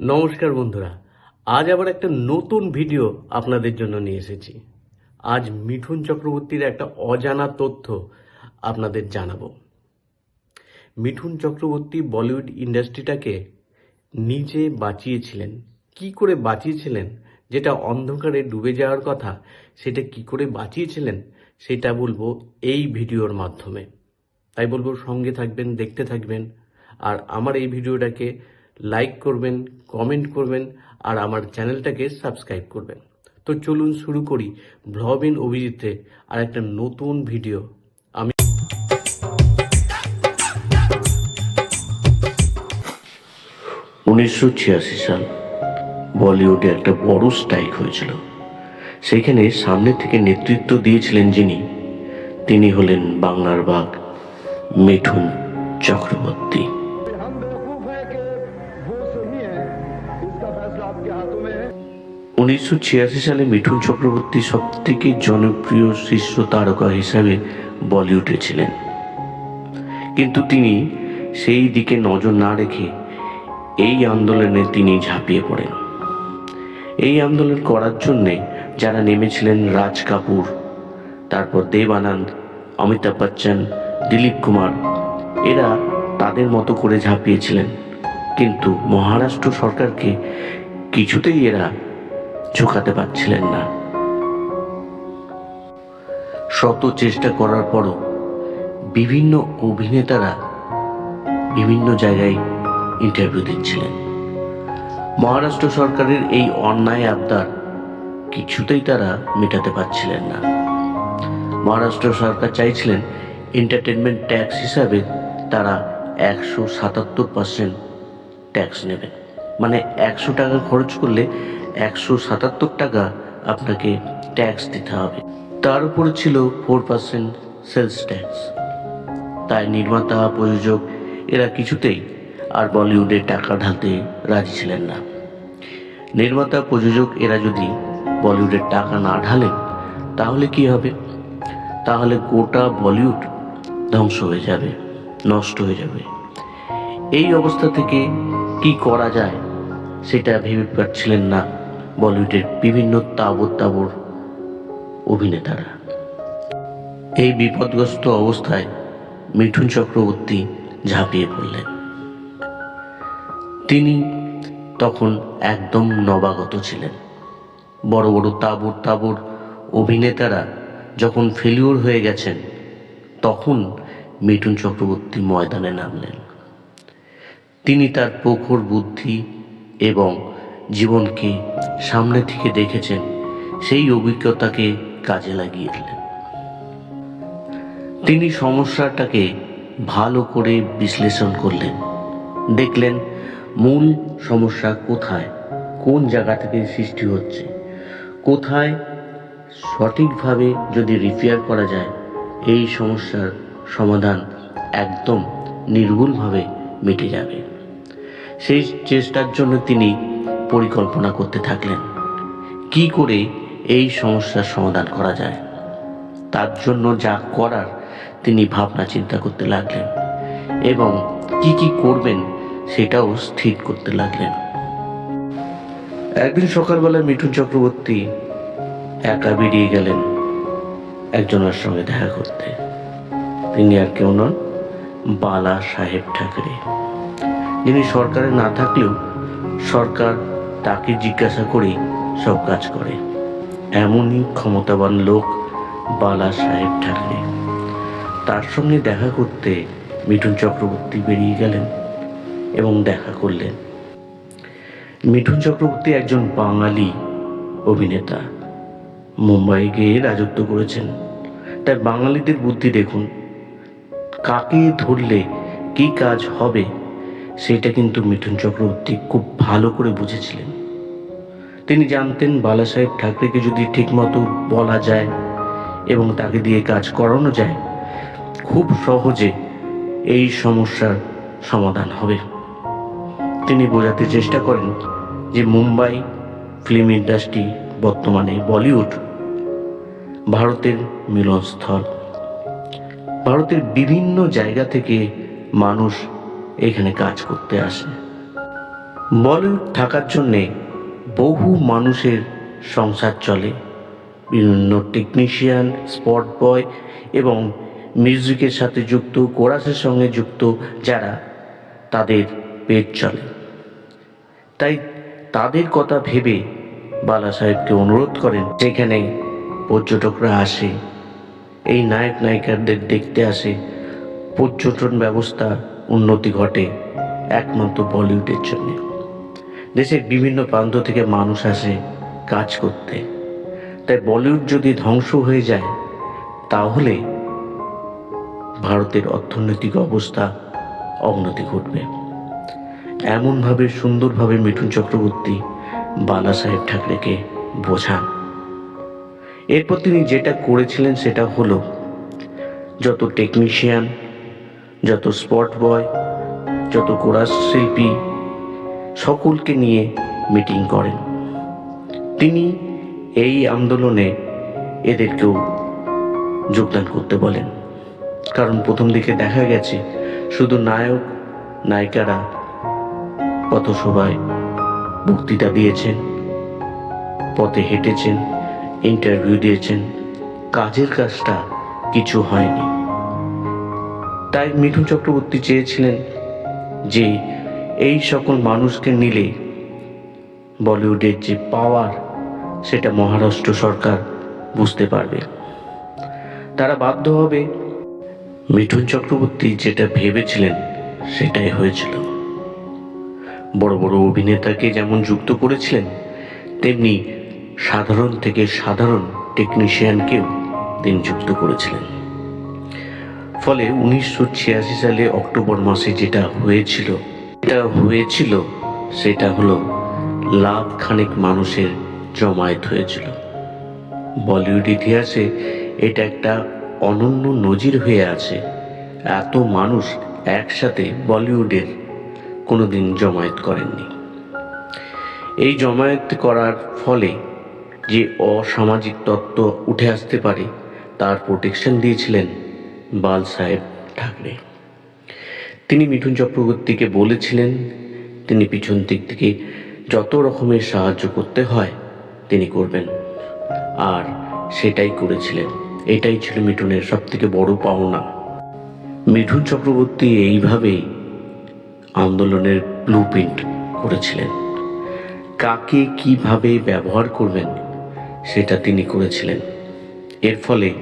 নমস্কার বন্ধুরা, আজ আবার একটা নতুন ভিডিও আপনাদের জন্য নিয়ে এসেছি। আজ মিঠুন চক্রবর্তীর একটা অজানা তথ্য আপনাদের জানাব। মিঠুন চক্রবর্তী বলিউড ইন্ডাস্ট্রিটাকে নিজে বাঁচিয়েছিলেন। কি করে বাঁচিয়েছিলেন? যেটা অন্ধকারে ডুবে যাওয়ার কথা, সেটা কি করে বাঁচিয়েছিলেন? সেটা বলব এই ভিডিওর মাধ্যমে। তাই বলব সঙ্গে থাকবেন, দেখতে থাকবেন। আর আমার এই ভিডিওটাকে লাইক করবেন কমেন্ট করবেন, আর আমার চ্যানেলটাকে সাবস্ক্রাইব করবেন। তো চলুন শুরু করি ভ্লবিন অভিজিতে আর একটা নতুন ভিডিও আমি উনিশশো ছিয়াশি সাল বলিউডে একটা বড় স্ট্রাইক হয়েছিল। সেখানে সামনে থেকে নেতৃত্ব দিয়েছিলেন যিনি, তিনি হলেন বাংলার বাঘ মিঠুন চক্রবর্তী। উনিশশো ছিয়াশি সালে মিঠুন চক্রবর্তী সব থেকে জনপ্রিয় শীর্ষ তারকা হিসাবে বলিউডে ছিলেন। কিন্তু তিনি সেই দিকে নজর না রেখে এই আন্দোলনে তিনি ঝাঁপিয়ে পড়েন। এই আন্দোলন করার জন্যে যারা নেমেছিলেন রাজ কাপুর, তারপর দেব আনন্দ অমিতাভ বচ্চন, দিলীপ কুমার, এরা তাদের মতো করে ঝাঁপিয়েছিলেন। কিন্তু মহারাষ্ট্র সরকারকে কিছুতেই এরা ঝোঁকাতে পারছিলেন না। শত চেষ্টা করার পরও বিভিন্ন অভিনেতারা বিভিন্ন জায়গায় ইন্টারভিউ দিচ্ছিলেন। মহারাষ্ট্র সরকারের এই অন্যায় আবদার কিছুতেই তারা মেটাতে পারছিলেন না। মহারাষ্ট্র সরকার চাইছিলেন এন্টারটেনমেন্ট ট্যাক্স হিসাবে তারা একশো সাতাত্তর পার্সেন্ট ট্যাক্স নেবেন। মানে একশো টাকা খরচ করলে একশো সাতাত্তর টাকা আপনাকে ট্যাক্স দিতে হবে। তার উপরে ছিল ফোর পার্সেন্ট সেলস ট্যাক্স তাই নির্মাতা, প্রযোজক, এরা কিছুতেই আর বলিউডে টাকা ঢালতে রাজি ছিলেন না। নির্মাতা, প্রযোজক এরা যদি বলিউডের টাকা না ঢালেন, তাহলে কি হবে? তাহলে গোটা বলিউড ধ্বংস হয়ে যাবে, নষ্ট হয়ে যাবে। এই অবস্থা থেকে কি করা যায়, সেটা ভেবে পাচ্ছিলেন না বলিউডের বিভিন্ন তাবর তাবর অভিনেতারা। এই বিপদগ্রস্ত অবস্থায় মিঠুন চক্রবর্তী ঝাঁপিয়ে পড়লেন। তিনি তখন একদম নবাগত ছিলেন। বড় বড় তাবর তাবর অভিনেতারা যখন ফেলিওর হয়ে গেছেন, তখন মিঠুন চক্রবর্তী ময়দানে নামলেন। তিনি তার প্রখর বুদ্ধি এবং জীবনকে সামনে থেকে দেখেছেন, সেই অভিজ্ঞতাকে কাজে লাগিয়ে দিলেন। তিনি সমস্যাটাকে ভালো করে বিশ্লেষণ করলেন। দেখলেন, মূল সমস্যা কোথায়, কোন জায়গা থেকে সৃষ্টি হচ্ছে, কোথায় সঠিকভাবে যদি রিপেয়ার করা যায়, এই সমস্যার সমাধান একদম নির্ভুলভাবে মিটে যাবে। সেই চেষ্টার জন্য তিনি পরিকল্পনা করতে থাকলেন। কি করে এই সমস্যার সমাধান করা যায়? তার জন্য যা করার তিনি ভাবনা চিন্তা করতে লাগলেন এবং কি কি করবেন সেটাও স্থির করতে লাগলেন। একদিন সকালবেলা মিঠুন চক্রবর্তী একা বেরিয়ে গেলেন একজনের সঙ্গে দেখা করতে। তিনি আর কেউ নন, বালা সাহেব ঠাকরে। যিনি সরকারে না থাকলেও সরকার তাকে জিজ্ঞাসা করেই সব কাজ করে। এমনই ক্ষমতাবান লোক বালা সাহেব ঠাকরে। তার সঙ্গে দেখা করতে মিঠুন চক্রবর্তী বেরিয়ে গেলেন এবং দেখা করলেন। মিঠুন চক্রবর্তী একজন বাঙালি অভিনেতা। মুম্বাই গিয়ে রাজত্ব করেছেন। তাই বাঙালিদের বুদ্ধি দেখুন, কাকে ধরলে কি কাজ হবে, সেটা কিন্তু মিঠুন চক্রবর্তী খুব ভালো করে বুঝেছিলেন। তিনি জানতেন বালাসাহেব ঠাকরেকে যদি ঠিকমতো বলা যায় এবং তাকে দিয়ে কাজ করানো যায়, খুব সহজে এই সমস্যার সমাধান হবে। তিনি বোঝাতে চেষ্টা করেন যে মুম্বাই ফিল্ম ইন্ডাস্ট্রি বর্তমানে বলিউড, ভারতের মিলনস্থল। ভারতের বিভিন্ন জায়গা থেকে মানুষ এখানে কাজ করতে আসে। বলিউড থাকার জন্যে বহু মানুষের সংসার চলে। বিভিন্ন টেকনিশিয়ান স্পট বয় এবং মিউজিকের সাথে যুক্ত কোরাসের সঙ্গে যুক্ত যারা তাদের পেট চলে। তাই তাদের কথা ভেবে বালা সাহেবকে অনুরোধ করেন, যেখানে পর্যটকরা আসে, এই নায়ক নায়িকাদের দেখতে আসে, পর্যটন ব্যবস্থা উন্নতি ঘটে একমাত্র বলিউডের জন্য। দেশের বিভিন্ন প্রান্ত থেকে মানুষ আসে কাজ করতে। তাই বলিউড যদি ধ্বংস হয়ে যায়, তাহলে ভারতের অর্থনৈতিক অবস্থা অবনতি ঘটবে। এমনভাবে, সুন্দরভাবে মিঠুন চক্রবর্তী বালা সাহেব ঠাকরেকে বোঝান। এরপর তিনি যেটা করেছিলেন সেটা হলো, যত টেকনিশিয়ান যত স্পট বয় যত কোরাস শিল্পী সকলকে নিয়ে মিটিং করেন। তিনি এই আন্দোলনে এদেরকেও যোগদান করতে বলেন। কারণ প্রথম দিকে দেখা গেছে, শুধু নায়ক, নায়িকারা কত সবাই বক্তৃতা দিয়েছেন, পথে হেঁটেছেন, ইন্টারভিউ দিয়েছেন, কাজের কাজটা কিছু হয়নি। তাই মিঠুন চক্রবর্তী চেয়েছিলেন যে এই সকল মানুষকে নিলে বলিউডের যে পাওয়ার, সেটা মহারাষ্ট্র সরকার বুঝতে পারবে। তারা বাধ্য হবে মিঠুন চক্রবর্তী যেটা ভেবেছিলেন, সেটাই হয়েছিল। বড় বড় অভিনেতাকে যেমন যুক্ত করেছিলেন, তেমনি সাধারণ থেকে সাধারণ টেকনিশিয়ানকেও তিনি যুক্ত করেছিলেন। ফলে উনিশশো ছিয়াশি সালে অক্টোবর মাসে যেটা হয়েছিল এটা হয়েছিল, সেটা হলো লাখ খানেক মানুষের জমায়েত হয়েছিল। বলিউড ইতিহাসে এটা একটা অনন্য নজির হয়ে আছে। এত মানুষ একসাথে বলিউডের কোনো দিন জমায়েত করেননি। এই জমায়েত করার ফলে যে অসামাজিক তত্ত্ব উঠে আসতে পারে, তার প্রোটেকশন দিয়েছিলেন বাল সাহেব ঠাকরে। তিনি মিঠুন চক্রবর্তীকে বলেছিলেন, তিনি পিছন দিক থেকে যত রকমের সাহায্য করতে হয়, তিনি করবেন। আর সেটাই করেছিলেন। এটাই ছিল মিঠুনের সব থেকে বড় পাওনা। মিঠুন চক্রবর্তী এইভাবেই আন্দোলনের ব্লু করেছিলেন। কাকে কীভাবে ব্যবহার করবেন, সেটা তিনি করেছিলেন। এর ফলে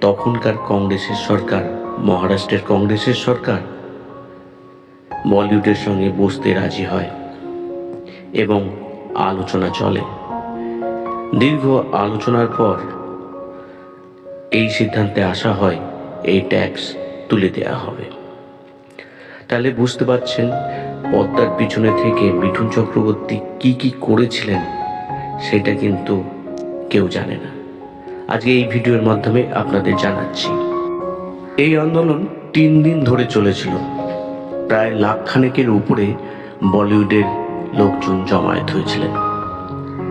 তখনকার কংগ্রেসের সরকার, মহারাষ্ট্রের কংগ্রেসের সরকার বলিউডের সঙ্গে বসতে রাজি হয় এবং আলোচনা চলে। দীর্ঘ আলোচনার পর এই সিদ্ধান্তে আসা হয়, এই ট্যাক্স তুলে দেওয়া হবে। তাহলে বুঝতে পারছেন পদ্মার পিছনে থেকে মিঠুন চক্রবর্তী কি কি করেছিলেন, সেটা কিন্তু কেউ জানে না। আজকে এই ভিডিওর মাধ্যমে আপনাদের জানাচ্ছি, এই আন্দোলন তিন দিন ধরে চলেছিল। প্রায় লাখখানেকের উপরে বলিউডের লোকজন জমায়েত হয়েছিলেন।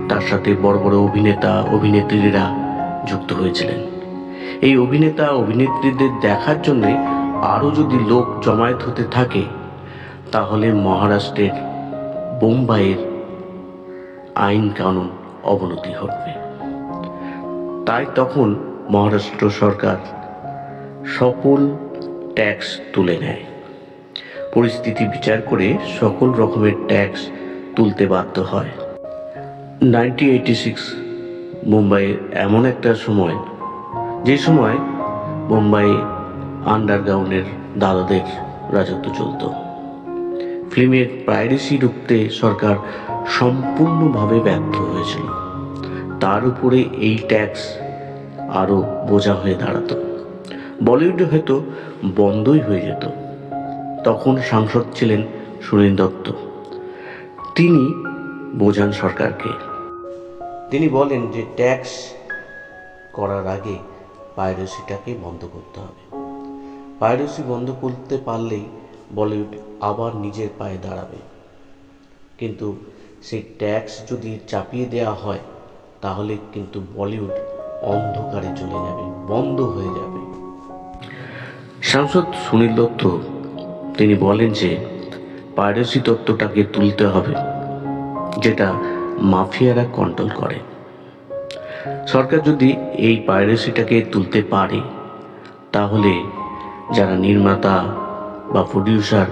তার সাথে বড় বড় অভিনেতা, অভিনেত্রীরা যুক্ত হয়েছিলেন। এই অভিনেতা, অভিনেত্রীদের দেখার জন্যে আরও যদি লোক জমায়েত হতে থাকে, তাহলে মহারাষ্ট্রের বোম্বাইয়ের আইন কানুন অবনতি ঘটবে। তাই তখন মহারাষ্ট্র সরকার সকল ট্যাক্স তুলে নেয়। পরিস্থিতি বিচার করে সকল রকমের ট্যাক্স তুলতে বাধ্য হয়। নাইনটি এইটি সিক্স মুম্বাইয়ের এমন একটা সময়, যে সময় মুম্বাই আন্ডারগ্রাউন্ডের দাদাদের রাজত্ব চলত। ফিল্মের প্রাইরেসি রুখতে সরকার সম্পূর্ণভাবে ব্যর্থ হয়েছিল। তার উপরে এই ট্যাক্স আরও বোঝা হয়ে দাঁড়াতো। বলিউডে হয়তো বন্ধই হয়ে যেত। তখন সাংসদ ছিলেন সুনীল দত্ত। তিনি বোঝান সরকারকে। তিনি বলেন যে ট্যাক্স করার আগে পাইরেসিটাকে বন্ধ করতে হবে। পাইরেসি বন্ধ করতে পারলেই বলিউড আবার নিজের পায়ে দাঁড়াবে। কিন্তু সেই ট্যাক্স যদি চাপিয়ে দেওয়া হয়, তাহলে কিন্তু বলিউড অন্ধকারে চলে যাবে, বন্ধ হয়ে যাবে। সাংসদ সুনীল দত্ত তিনি বলেন যে পাইরেসি তত্ত্বটাকে তুলতে হবে, যেটা মাফিয়ারা কন্ট্রোল করে। সরকার যদি এই পাইরেসিটাকে তুলতে পারে, তাহলে যারা নির্মাতা বা প্রডিউসার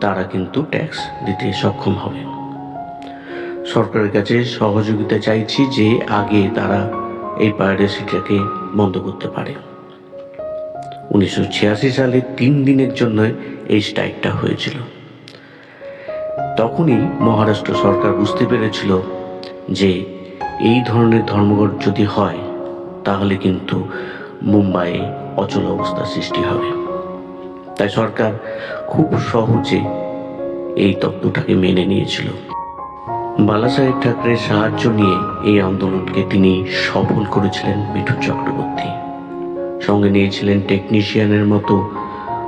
তারা কিন্তু ট্যাক্স দিতে সক্ষম হবে। সরকারের কাছে সহযোগিতা চাইছি যে, আগে তারা এই পাইরেসিটাকে বন্ধ করতে পারে। উনিশশো ছিয়াশি সালে তিন দিনের জন্য এই স্ট্রাইকটা হয়েছিল। তখনই মহারাষ্ট্র সরকার বুঝতে পেরেছিল যে এই ধরনের ধর্মঘট যদি হয়, তাহলে কিন্তু মুম্বাইয়ে অচল অবস্থা সৃষ্টি হবে। তাই সরকার খুব সহজে এই তত্ত্বটাকে মেনে নিয়েছিল। বালাসাহেব ঠাকরের সাহায্য নিয়ে এই আন্দোলনকে তিনি সফল করেছিলেন মিঠুন চক্রবর্তী। সঙ্গে নিয়েছিলেন টেকনিশিয়ানের মতো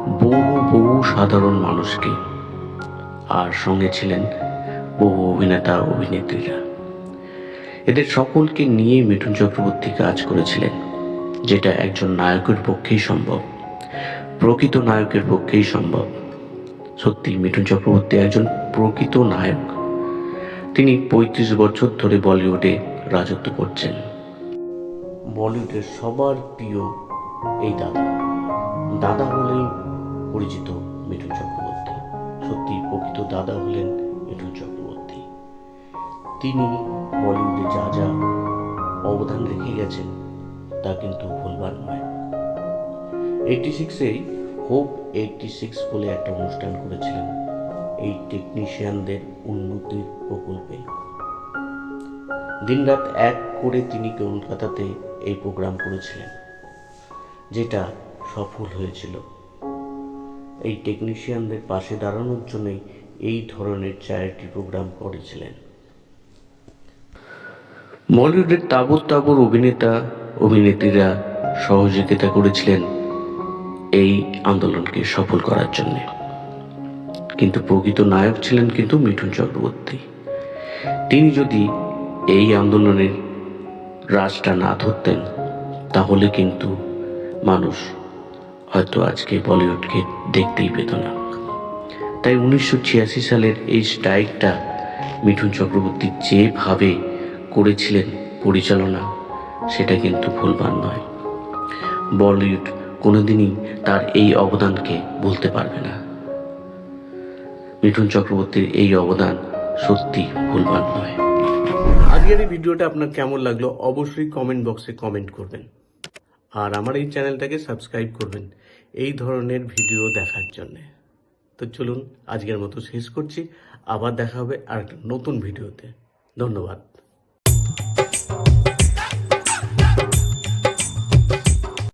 বহু বহু সাধারণ মানুষকে। আর সঙ্গে ছিলেন বহু অভিনেতা, অভিনেত্রীরা। এদের সকলকে নিয়ে মিঠুন চক্রবর্তী কাজ করেছিলেন, যেটা একজন নায়কের পক্ষেই সম্ভব, প্রকৃত নায়কের পক্ষেই সম্ভব। সত্যি, মিঠুন চক্রবর্তী একজন প্রকৃত নায়ক। তিনি পঁয়ত্রিশ বছর ধরে বলিউডে রাজত্ব করছেন। বলিউডের সবার প্রিয় এই দাদা। দাদা হলেই পরিচিত মিঠুন চক্রবর্তী। সত্যি প্রকৃত দাদা হলেন মিঠুন চক্রবর্তী। তিনি বলিউডে যা যা অবদান রেখে গেছেন, তা কিন্তু ভুলবার নয়। এইটি সিক্সেই হোপ এইটটি সিক্স বলে একটা অনুষ্ঠান করেছিলেন। এই টেকনিশিয়ানদের উন্নতির প্রকল্পে। দিনরাত এক করে তিনি কলকাতাতে এই প্রোগ্রাম করেছিলেন। যেটা সফল হয়েছিল। এই টেকনিশিয়ানদের পাশে দাঁড়ানোর জন্যই এই ধরনের চ্যারিটি প্রোগ্রাম করেছিলেন। বলিউডের তাবর তাবর অভিনেতা, অভিনেত্রীরা সহযোগিতা করেছিলেন এই আন্দোলনকে সফল করার জন্যে। কিন্তু প্রকৃত নায়ক ছিলেন কিন্তু মিঠুন চক্রবর্তী। তিনি যদি এই আন্দোলনের রাজটা না ধরতেন, তাহলে কিন্তু মানুষ। হয়তো আজকে বলিউডকে দেখতেই পেত না। তাই উনিশশো ছিয়াশি সালের এই স্ট্রাইকটা মিঠুন চক্রবর্তী যেভাবে করেছিলেন পরিচালনা, সেটা কিন্তু ভুলবার নয়। বলিউড কোনোদিনই তার এই অবদানকে ভুলতে পারবে না। মিঠুন চক্রবর্তীর এই অবদান সত্যি ভুলবার নয়। আজকের এই ভিডিওটা আপনার কেমন লাগল অবশ্যই কমেন্ট বক্সে কমেন্ট করবেন। আর আমার এই চ্যানেলটাকে সাবস্ক্রাইব করবেন এই ধরনের ভিডিও দেখার জন্যে। তো চলুন আজকের মতো শেষ করছি। আবার দেখা হবে আর নতুন ভিডিওতে। ধন্যবাদ।